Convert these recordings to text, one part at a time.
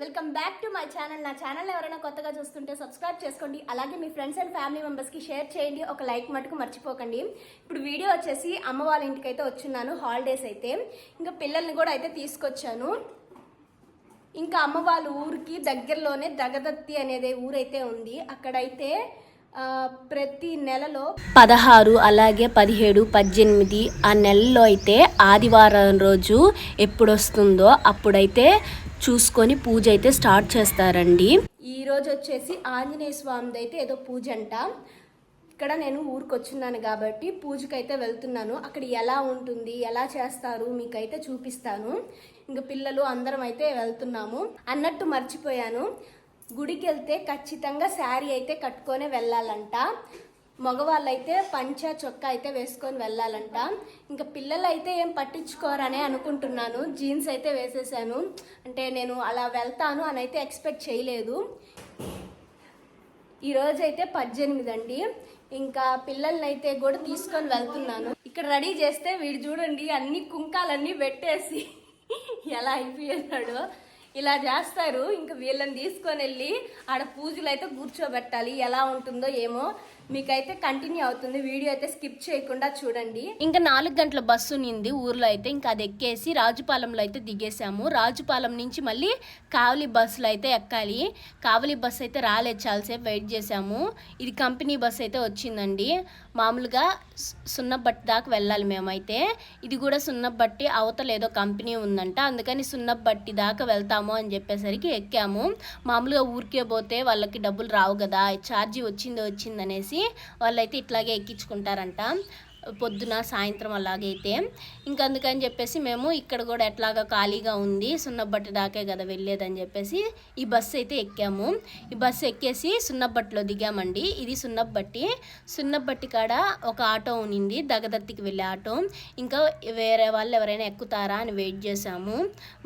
Welcome back to my channel. నా channel ఎవరైనా కొత్తగా చూస్తుంటే సబ్స్క్రైబ్ చేసుకోండి. అలాగే మీ ఫ్రెండ్స్ అండ్ ఫ్యామిలీ మెంబర్స్కి షేర్ చేయండి. ఒక లైక్ మటుకు మర్చిపోకండి. ఇప్పుడు వీడియో వచ్చేసి అమ్మ వాళ్ళ ఇంటికి అయితే వచ్చున్నాను హాలిడేస్ అయితే. ఇంకా పిల్లల్ని కూడా అయితే తీసుకొచ్చాను. ఇంకా అమ్మ వాళ్ళ ఊరికి దగ్గరలోనే దగదత్తి అనేది ఊరైతే ఉంది. అక్కడైతే ప్రతి నెలలో పదహారు అలాగే పదిహేడు పద్దెనిమిది ఆ నెలలో అయితే ఆదివారం రోజు ఎప్పుడు వస్తుందో అప్పుడైతే చూసుకొని పూజ అయితే స్టార్ట్ చేస్తారండి. ఈరోజు వచ్చేసి ఆంజనేయ స్వామిది అయితే ఏదో పూజ అంట. ఇక్కడ నేను ఊరికి వచ్చిన్నాను కాబట్టి పూజకైతే వెళ్తున్నాను. అక్కడ ఎలా ఉంటుంది ఎలా చేస్తారు మీకైతే చూపిస్తాను. ఇంకా పిల్లలు అందరం అయితే వెళ్తున్నాము. అన్నట్టు మర్చిపోయాను. గుడికి వెళ్తే ఖచ్చితంగా శారీ అయితే కట్టుకొని వెళ్ళాలంట. మగవాళ్ళైతే పంచ చొక్కా అయితే వేసుకొని వెళ్ళాలంట. ఇంకా పిల్లలైతే ఏం పట్టించుకోరనే అనుకుంటున్నాను. జీన్స్ అయితే వేసేసాను. అంటే నేను అలా వెళ్తాను అని అయితే ఎక్స్పెక్ట్ చేయలేదు. ఈరోజు అయితే పద్దెనిమిది అండి. ఇంకా పిల్లల్ని అయితే కూడా తీసుకొని వెళ్తున్నాను. ఇక్కడ రెడీ చేస్తే వీడు చూడండి అన్ని కుంకాలన్నీ పెట్టేసి ఎలా అయిపోయాడు ఇలా చేస్తారు. ఇంకా వీళ్ళని తీసుకొని వెళ్ళి ఆడ పూజలు అయితే కూర్చోబెట్టాలి. ఎలా ఉంటుందో ఏమో. మీకైతే కంటిన్యూ అవుతుంది. వీడియో అయితే స్కిప్ చేయకుండా చూడండి. ఇంకా నాలుగు గంటల బస్సు నింది ఊర్లో అయితే ఇంకా అది ఎక్కేసి రాజుపాలెంలో అయితే దిగేసాము రాజుపాలెం నుంచి మళ్ళీ కావలి బస్సులో అయితే ఎక్కాలి. కావలి బస్సు అయితే రాలేదు చాలాసేపు వెయిట్ చేసాము ఇది కంపెనీ బస్సు అయితే వచ్చిందండి. మామూలుగా సున్నబట్టి దాకా వెళ్ళాలి మేమైతే. ఇది కూడా సున్నబట్టి అవతల ఏదో కంపెనీ ఉందంట. అందుకని సున్నబట్టి దాకా వెళ్తాము అని చెప్పేసరికి ఎక్కాము. మామూలుగా ఊరికే పోతే వాళ్ళకి డబ్బులు రావు కదా ఛార్జీ వచ్చింది వచ్చింది అనేసి వాళ్ళైతే ఇట్లాగే ఎక్కించుకుంటారంట. పొద్దున సాయంత్రం అలాగైతే. ఇంకా అందుకని చెప్పేసి మేము ఇక్కడ కూడా ఎట్లాగా ఖాళీగా ఉంది సున్నబట్టు దాకే కదా వెళ్ళేదని చెప్పేసి ఈ బస్సు అయితే ఎక్కాము. ఈ బస్సు ఎక్కేసి సున్నబట్టిలో దిగామండి. ఇది సున్నబట్టి సున్నబట్టి కాడ ఒక ఆటో ఉనింది దగదత్తికి వెళ్ళే ఆటో. ఇంకా వేరే వాళ్ళు ఎవరైనా ఎక్కుతారా అని వెయిట్ చేసాము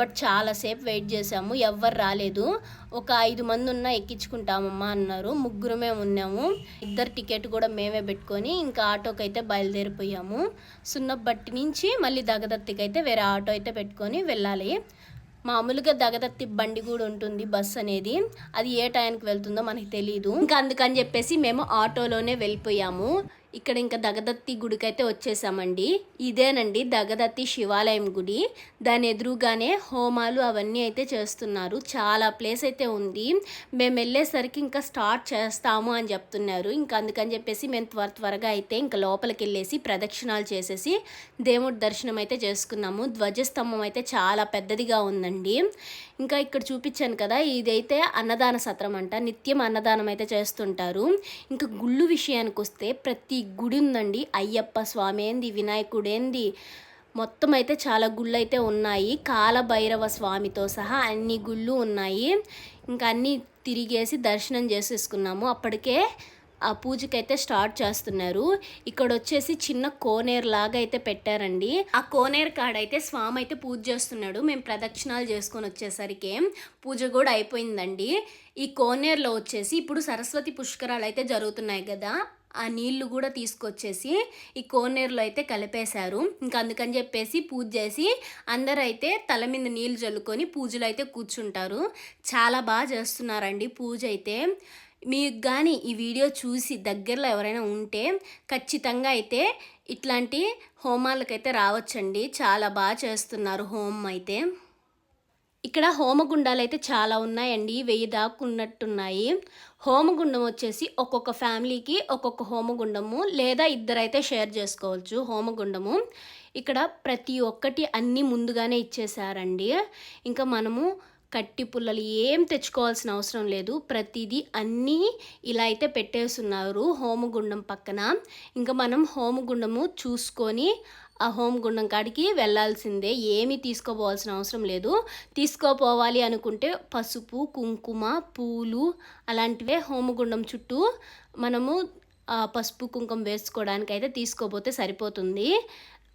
బట్ చాలాసేపు వెయిట్ చేసాము ఎవ్వరు రాలేదు. ఒక ఐదు మంది ఉన్నా ఎక్కించుకుంటామమ్మా అన్నారు. ముగ్గురు మేము ఉన్నాము. ఇద్దరు టికెట్ కూడా మేమే పెట్టుకొని ఇంకా ఆటోకి అయితే బయలుదేరిపోయాము సున్నబట్టి నుంచి మళ్ళీ దగదత్తికి అయితే వేరే ఆటో అయితే పెట్టుకొని వెళ్ళాలి. మామూలుగా దగదత్తి బండి కూడా ఉంటుంది బస్ అనేది. అది ఏ టైంకి వెళ్తుందో మనకి తెలియదు ఇంకా అందుకని చెప్పేసి మేము ఆటోలోనే వెళ్ళిపోయాము. ఇక్కడ ఇంకా దగదత్తి గుడికి అయితే వచ్చేసామండి. ఇదేనండి దగదత్తి శివాలయం గుడి. దాని ఎదురుగానే హోమాలు అవన్నీ అయితే చేస్తున్నారు. చాలా ప్లేస్ అయితే ఉంది. మేము వెళ్ళేసరికి ఇంకా స్టార్ట్ చేస్తాము అని చెప్తున్నారు. ఇంకా అందుకని చెప్పేసి మేము త్వర త్వరగా అయితే ఇంకా లోపలికి వెళ్ళేసి ప్రదక్షిణాలు చేసేసి దేవుడి దర్శనం అయితే చేసుకున్నాము. ధ్వజస్తంభం అయితే చాలా పెద్దదిగా ఉందండి. ఇంకా ఇక్కడ చూపించాను కదా ఇదైతే అన్నదాన సత్రం అంట. నిత్యం అన్నదానం అయితే చేస్తుంటారు. ఇంకా గుళ్ళు విషయానికి వస్తే ప్రతి గుడి ఉందండి అయ్యప్ప స్వామి ఏంది వినాయకుడేంది? మొత్తం అయితే చాలా గుళ్ళు అయితే ఉన్నాయి. కాలభైరవ స్వామితో సహా అన్ని గుళ్ళు ఉన్నాయి. ఇంకా అన్నీ తిరిగేసి దర్శనం చేసేసుకున్నాము. అప్పటికే ఆ పూజకైతే స్టార్ట్ చేస్తున్నారు. ఇక్కడ వచ్చేసి చిన్న కోనేరు లాగా అయితే పెట్టారండి. ఆ కోనేరు కాడైతే స్వామి అయితే పూజ చేస్తున్నాడు. మేము ప్రదక్షిణాలు చేసుకొని వచ్చేసరికి పూజ కూడా అయిపోయిందండి. ఈ కోనేరులో వచ్చేసి ఇప్పుడు సరస్వతి పుష్కరాలు అయితే జరుగుతున్నాయి కదా. ఆ నీళ్ళు కూడా తీసుకొచ్చేసి ఈ కోనేరులో అయితే కలిపేశారు. ఇంకా అందుకని చెప్పేసి పూజ చేసి అందరూ అయితే తల మీద నీళ్ళు చల్లుకొని పూజలు అయితే కూర్చుంటారు. చాలా బాగా చేస్తున్నారండి పూజ అయితే. మీకు కానీ ఈ వీడియో చూసి దగ్గరలో ఎవరైనా ఉంటే ఖచ్చితంగా అయితే ఇట్లాంటి హోమాలకైతే రావచ్చండి. చాలా బాగా చేస్తున్నారు హోమం అయితే. ఇక్కడ హోమగుండాలు అయితే చాలా ఉన్నాయండి. వెయ్యి దాక్కున్నట్టున్నాయి. హోమగుండం వచ్చేసి ఒక్కొక్క ఫ్యామిలీకి ఒక్కొక్క హోమగుండము లేదా ఇద్దరైతే షేర్ చేసుకోవచ్చు హోమగుండము. ఇక్కడ ప్రతి ఒక్కటి అన్నీ ముందుగానే ఇచ్చేసారండి ఇంకా మనము కట్టి పుల్లలు ఏం తెచ్చుకోవాల్సిన అవసరం లేదు. ప్రతిదీ అన్నీ ఇలా అయితే పెట్టేస్తున్నారు హోమగుండం పక్కన. ఇంకా మనం హోమగుండము చూసుకొని ఆ హోమగుండం కాడికి వెళ్ళాల్సిందే. ఏమీ తీసుకోపోవాల్సిన అవసరం లేదు. తీసుకోపోవాలి అనుకుంటే పసుపు కుంకుమ పూలు అలాంటివే హోమగుండం చుట్టూ మనము పసుపు కుంకుమ వేసుకోవడానికి అయితే తీసుకోపోతే సరిపోతుంది.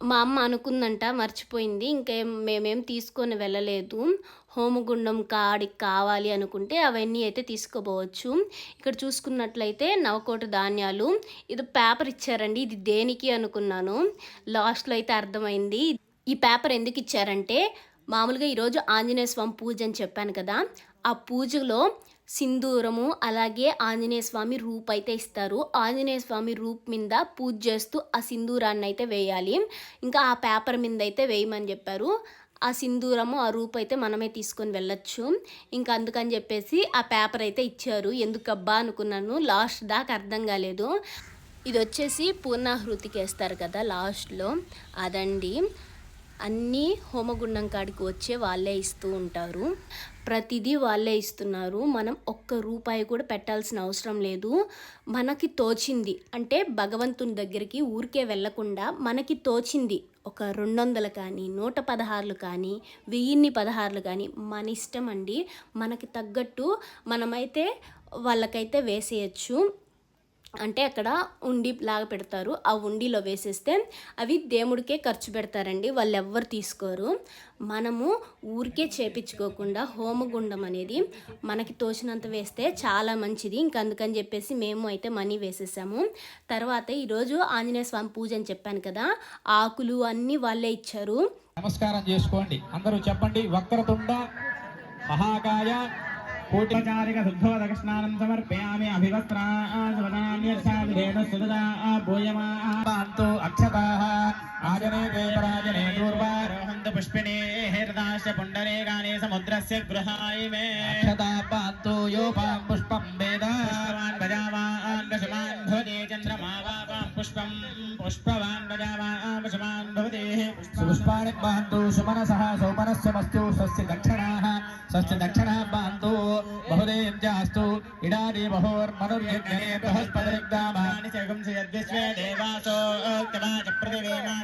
మా అమ్మ అనుకుందంట మర్చిపోయింది. ఇంకేం మేమేం తీసుకొని వెళ్ళలేదు. హోమగుండం కాడికి కావాలి అనుకుంటే అవన్నీ అయితే తీసుకోపోవచ్చు ఇక్కడ చూసుకున్నట్లయితే నవకోటి ధాన్యాలు. ఇది పేపర్ ఇచ్చారండి. ఇది దేనికి అనుకున్నాను. లాస్ట్లో అయితే అర్థమైంది. ఈ పేపర్ ఎందుకు ఇచ్చారంటే మామూలుగా ఈరోజు ఆంజనేయ స్వామి పూజ అని చెప్పాను కదా. ఆ పూజలో సింధూరము అలాగే ఆంజనేయ స్వామి రూప్ అయితే ఇస్తారు. ఆంజనేయ స్వామి రూప్ మీద పూజ చేస్తూ ఆ సింధూరాన్ని అయితే వేయాలి. ఇంకా ఆ పేపర్ మీద అయితే వేయమని చెప్పారు. ఆ సింధూరము ఆ రూప్ అయితే మనమే తీసుకొని వెళ్ళొచ్చు. ఇంకా అందుకని చెప్పేసి ఆ పేపర్ అయితే ఇచ్చారు. ఎందుకబ్బా అనుకున్నాను. లాస్ట్ దాకా అర్థం కాలేదు. ఇది వచ్చేసి పూర్ణాహృతికి వేస్తారు కదా లాస్ట్లో. అదండి. అన్నీ హోమగుండం కాడికి వచ్చే వాళ్ళే ఇస్తూ ఉంటారు. ప్రతిదీ వాళ్ళే ఇస్తున్నారు. మనం ఒక్క రూపాయి కూడా పెట్టాల్సిన అవసరం లేదు. మనకి తోచింది. అంటే భగవంతుని దగ్గరికి ఊరికే వెళ్ళకుండా మనకి తోచింది. ఒక రెండు వందలు కానీ నూట పదహారులు కానీ వెయ్యిన్ని పదహారులు కానీ మన ఇష్టం అండి. మనకి తగ్గట్టు మనమైతే వాళ్ళకైతే వేసేయచ్చు. అంటే అక్కడ ఉండి లాగా పెడతారు. ఆ ఉండిలో వేసేస్తే అవి దేవుడికే ఖర్చు పెడతారండి. వాళ్ళు ఎవ్వరు తీసుకోరు. మనము ఊరికే చేపించుకోకుండా హోమగుండం అనేది మనకి తోచినంత వేస్తే చాలా మంచిది. ఇంకా అందుకని చెప్పేసి మేము అయితే మనీ వేసేసాము. తర్వాత ఈరోజు ఆంజనేయ స్వామి పూజ అని చెప్పాను కదా ఆకులు అన్నీ వాళ్ళే ఇచ్చారు. నమస్కారం చేసుకోండి. అందరూ చెప్పండి. వక్రతుండ మహాకాయ కోటిచారిక శుద్ధోదక స్నానం సమర్పయామి అభివస్త్రాన్యర్థాభిధేన సుదదా భూయమాంతో అక్షతాః ఆజనే దేవరాజనే దూర్వారోహంత పుష్పిణే హృదాశ పుండరే గానే సముద్రస్య గృహాయ మే అక్షతా అక్షతాపాంతో యోపాం పుష్పం వేద పుష్పవాన్ పుష్పం పుష్పవాన్ పశుమాన్ భవతే సుపుష్పాణి బాంధు సుమనసః సౌమనస్యమస్తు స్వస్తి దక్షిణాः స్వస్తి దక్షిణः బాంధు బహుదేవ్యాస్తు ఇడాది బహోర్మనుర్యజ్ఞనే దేవాసో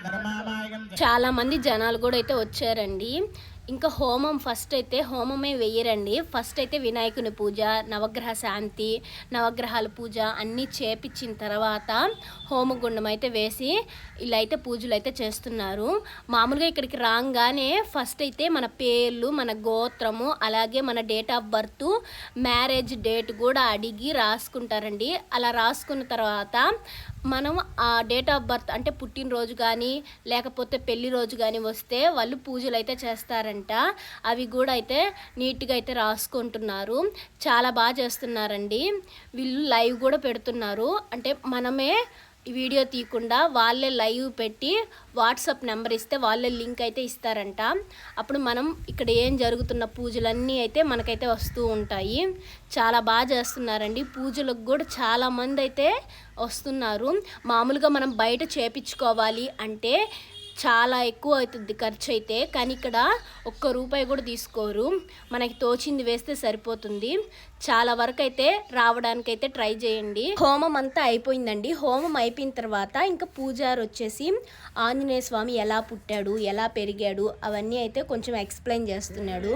ధర్మామాయగం చాలా మంది జనాలు కూడా అయితే వచ్చారండి. ఇంకా హోమం ఫస్ట్ అయితే హోమమే వెయ్యరండి ఫస్ట్ అయితే వినాయకుని పూజ నవగ్రహ శాంతి నవగ్రహాల పూజ అన్నీ చేపించిన తర్వాత హోమగుండం అయితే వేసి ఇలా అయితే పూజలు అయితే చేస్తున్నారు. మామూలుగా ఇక్కడికి రాగానే ఫస్ట్ అయితే మన పేర్లు మన గోత్రము అలాగే మన date of birth marriage date కూడా అడిగి రాసుకుంటారండి. అలా రాసుకున్న తర్వాత మనం ఆ డేట్ ఆఫ్ బర్త్ అంటే పుట్టినరోజు కానీ లేకపోతే పెళ్ళి రోజు కానీ వస్తే వాళ్ళు పూజలు అయితే చేస్తారంట. అవి కూడా అయితే నీట్గా అయితే రాసుకుంటున్నారు. చాలా బాగా చేస్తున్నారండి. వీళ్ళు లైవ్ కూడా పెడుతున్నారు. అంటే మనమే వీడియో తీయకుండా వాళ్ళే లైవ్ పెట్టి వాట్సాప్ నెంబర్ ఇస్తే వాళ్ళే లింక్ అయితే ఇస్తారంట. అప్పుడు మనం ఇక్కడ ఏం జరుగుతున్న పూజలన్నీ అయితే మనకైతే వస్తూ ఉంటాయి. చాలా బాగా చేస్తున్నారండి. పూజలకు కూడా చాలా మంది అయితే వస్తున్నారు. మామూలుగా మనం బయట చేపించుకోవాలి అంటే చాలా ఎక్కువ అవుతుంది ఖర్చు అయితే కానీ ఇక్కడ ఒక్క రూపాయి కూడా తీసుకోరు. మనకి తోచింది వేస్తే సరిపోతుంది. చాలా వరకు అయితే రావడానికి అయితే ట్రై చేయండి. హోమం అంతా అయిపోయిందండి. హోమం అయిపోయిన తర్వాత ఇంకా పూజారు వచ్చేసి ఆంజనేయ స్వామి ఎలా పుట్టాడు ఎలా పెరిగాడు అవన్నీ అయితే కొంచెం ఎక్స్ప్లెయిన్ చేస్తున్నాడు.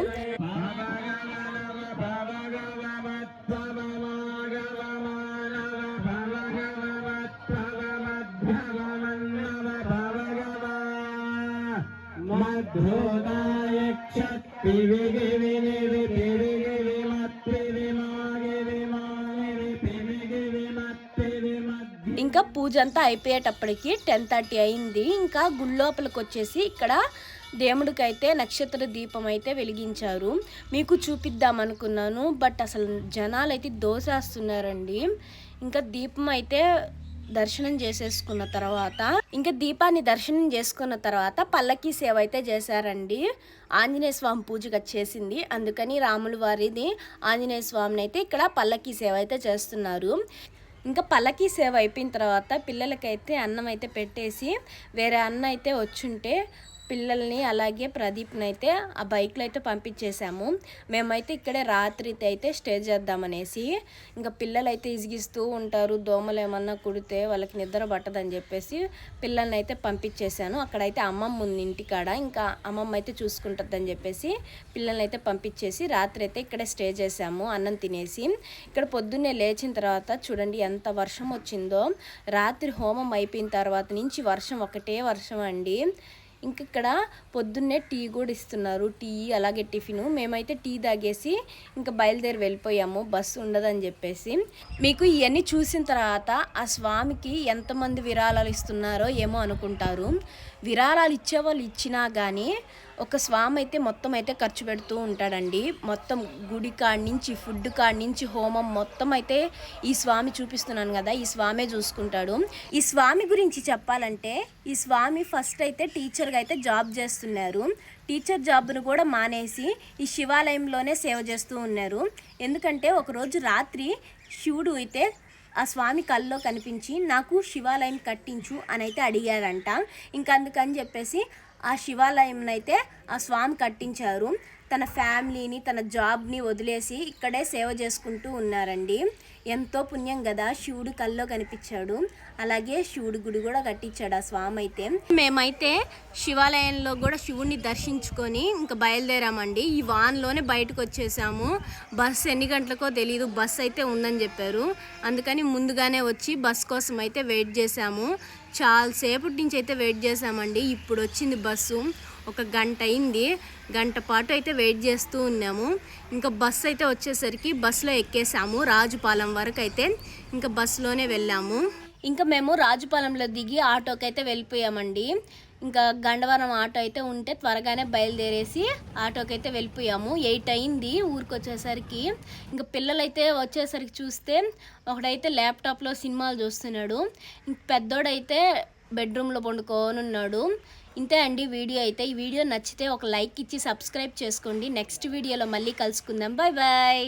పూజ అంతా అయిపోయేటప్పటికి టెన్ థర్టీ అయింది. ఇంకా గుళ్ళోపలికి వచ్చేసి ఇక్కడ దేవుడికైతే నక్షత్ర దీపం అయితే వెలిగించారు. మీకు చూపిద్దాం అనుకున్నాను బట్ అసలు జనాలు అయితే దోసేస్తున్నారండి. ఇంకా దీపం అయితే దర్శనం చేసేసుకున్న తర్వాత ఇంకా దీపాన్ని దర్శనం చేసుకున్న తర్వాత పల్లకి సేవ అయితే చేశారండి. ఆంజనేయ స్వామి పూజగా చేసింది అందుకని రాముల వారిది ఆంజనేయ స్వామిని అయితే ఇక్కడ పల్లకి సేవ అయితే చేస్తున్నారు. ఇంకా పల్లకి సేవ అయిపోయిన తర్వాత పిల్లలకైతే అన్నం అయితే పెట్టేసి వేరే అన్న అయితే వచ్చుంటే పిల్లల్ని అలాగే ప్రదీప్ని అయితే ఆ బైక్లో అయితే పంపించేసాము మేమైతే ఇక్కడే రాత్రి అయితే స్టే చేద్దామనేసి ఇంకా పిల్లలు అయితే ఇసిగిస్తూ ఉంటారు దోమలు ఏమన్నా కుడితే వాళ్ళకి నిద్ర పట్టదని చెప్పేసి పిల్లల్ని అయితే పంపించేశాను. అక్కడైతే అమ్మమ్మ ఉంది ఇంటికాడ ఇంకా అమ్మమ్మ అయితే చూసుకుంటుందని చెప్పేసి పిల్లల్ని అయితే పంపించేసి రాత్రి అయితే ఇక్కడే స్టే చేసాము అన్నం తినేసి. ఇక్కడ పొద్దున్నే లేచిన తర్వాత చూడండి ఎంత వర్షం వచ్చిందో. రాత్రి హోమం అయిపోయిన తర్వాత నుంచి వర్షం ఒకటే వర్షం అండి. ఇంక ఇక్కడ పొద్దున్నే టీ కూడా ఇస్తున్నారు. టీ అలాగే టిఫిన్. మేమైతే టీ తాగేసి ఇంకా బయలుదేరి వెళ్ళిపోయాము. బస్సు ఉండదని చెప్పేసి. మీకు ఇవన్నీ చూసిన తర్వాత ఆ స్వామికి ఎంతమంది విరాళాలు ఇస్తున్నారో ఏమో అనుకుంటారు. విరాళాలు ఇచ్చేవాళ్ళు ఇచ్చినా కానీ ఒక స్వామి అయితే మొత్తం అయితే ఖర్చు పెడుతూ ఉంటాడండి. మొత్తం గుడి కాడి నుంచి ఫుడ్ కాడి నుంచి హోమం మొత్తం అయితే ఈ స్వామి చూపిస్తున్నాను కదా ఈ స్వామే చూసుకుంటాడు. ఈ స్వామి గురించి చెప్పాలంటే ఈ స్వామి ఫస్ట్ అయితే టీచర్గా అయితే జాబ్ చేస్తున్నారు. టీచర్ జాబ్ను కూడా మానేసి ఈ శివాలయంలోనే సేవ చేస్తూ ఉన్నారు. ఎందుకంటే ఒకరోజు రాత్రి శివుడు అయితే ఆ స్వామి కళ్ళలో కనిపించి నాకు శివాలయం కట్టించు అని అయితే అడిగారంట ఇంకా అందుకని చెప్పేసి ఆ శివాలయం అయితే ఆ స్వామి కట్టించారు. తన ఫ్యామిలీని తన జాబ్ని వదిలేసి ఇక్కడే సేవ చేసుకుంటూ ఉన్నారండి. ఎంతో పుణ్యం కదా శివుడు కల్లో కనిపించాడు. అలాగే శివుడి గుడి కూడా కట్టించాడు ఆ స్వామి అయితే మేమైతే శివాలయంలో కూడా శివుడిని దర్శించుకొని ఇంకా బయలుదేరామండి. ఈ వాన్లోనే బయటకు వచ్చేసాము బస్సు ఎన్ని గంటలకో తెలియదు బస్ అయితే ఉందని చెప్పారు. అందుకని ముందుగానే వచ్చి బస్ కోసం అయితే వెయిట్ చేసాము. చాలాసేపటి నుంచి అయితే వెయిట్ చేసామండి. ఇప్పుడు వచ్చింది బస్సు. ఒక గంట అయింది. గంట పాటు అయితే వెయిట్ చేస్తూ ఉన్నాము. ఇంకా బస్సు అయితే వచ్చేసరికి బస్సులో ఎక్కేసాము. రాజుపాలెం వరకు అయితే ఇంకా బస్సులోనే వెళ్ళాము. ఇంకా మేము రాజుపాలెంలో దిగి ఆటోకి అయితే వెళ్ళిపోయామండి. ఇంకా గండవరం ఆటో అయితే ఉంటే త్వరగానే బయలుదేరేసి ఆటోకి అయితే వెళ్ళిపోయాము. ఎయిట్ అయింది ఊరికి వచ్చేసరికి. ఇంకా పిల్లలైతే వచ్చేసరికి చూస్తే ఒకడైతే ల్యాప్టాప్లో సినిమాలు చూస్తున్నాడు. ఇంక పెద్దోడైతే బెడ్రూమ్లో పండుకోనున్నాడు ఇంతే అండి వీడియో అయితే. ఈ వీడియో నచ్చితే ఒక లైక్ ఇచ్చి సబ్స్క్రైబ్ చేసుకోండి. నెక్స్ట్ వీడియోలో మళ్ళీ కలుసుకుందాం. Bye bye